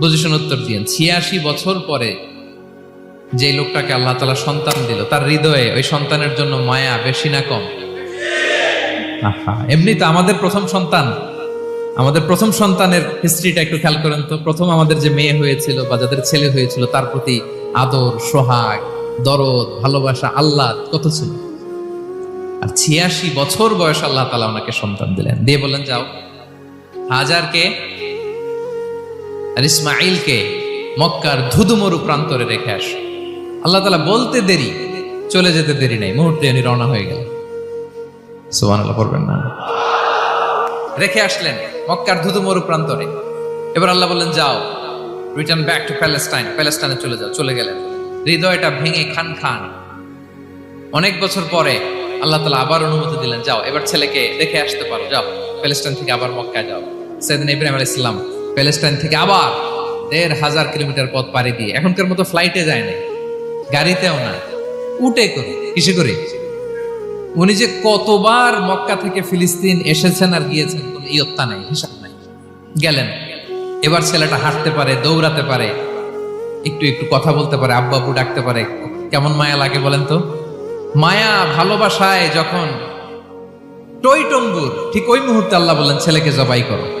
বুঝেছেন উত্তর দিয়েন। ছিয়াশি বছর পরে যে লোকটাকে আল্লাহ তালা সন্তান দিল, তার হৃদয়ে ওই সন্তানের জন্য মায়া বেশি না কম? এমনি তো আমাদের প্রথম সন্তান। আমাদের প্রথম সন্তানের হিস্ট্রিটা একটু খেয়াল করেন তো। প্রথম আমাদের যে মেয়ে হয়েছিল বা যাদের ছেলে হয়েছিল, তার প্রতি আদর, সোহাগ, দরদ, ভালোবাসা আল্লাহ কত ছিল? আর ছিয়াশি বছর বয়স আল্লাহ তালা ওনাকে সন্তান দিলেন। দিয়ে বললেন, যাও। হাজারকে আর ইসমাইলকে মক্কার ধুধুমরু প্রান্তরে রেখে আস। আল্লাহ তালা বলতে দেরি, চলে যেতে দেরি নাই। মুহূর্তে উনি রওনা হয়ে গেলেন। সোহান আল্লাহ পড়বেন না। রেখে আসলেন মক্কার ধুধুমরু প্রান্তরে। এবার আল্লাহ বললেন, যাও রিটার্ন ব্যাক টু প্যালেস্টাইন প্যালেস্টাইনে চলে যাও, চলে গেলেন। হৃদয়টা ভেঙে খান খান। অনেক বছর পরে আল্লাহ তালা আবার অনুমতি দিলেন, যাও, এবার ছেলেকে দেখে আসতে পারো, যাও, প্যালেস্টাইন থেকে আবার মক্কায় যাও। সেদিন ইব্রাহিম আলাইহিস সালাম প্যালেস্টাইন থেকে আবার দেড় হাজার কিলোমিটার পথ পাড়ি দিয়ে। এখনকার মতো ফ্লাইটে যায় না গাড়িতেও না উঠে করে কিসে করে? উনি যে কতবার মক্কা থেকে ফিলিস্তিন এসেছেন আর গিয়েছেন, কোনো ইয়ত্তা নাই, হিসাব নাই। গেলেন। এবার ছেলেটা হাঁটতে পারে, দৌড়াতে পারে, একটু একটু কথা বলতে পারে, আব্বা আব্বু ডাকতে পারে, কেমন মায়া লাগে বলেন তো? মায়া ভালোবাসায় যখন টই টম্বুর ঠিক ওই মুহূর্তে আল্লাহ বললেন, ছেলেকে জবাই করো।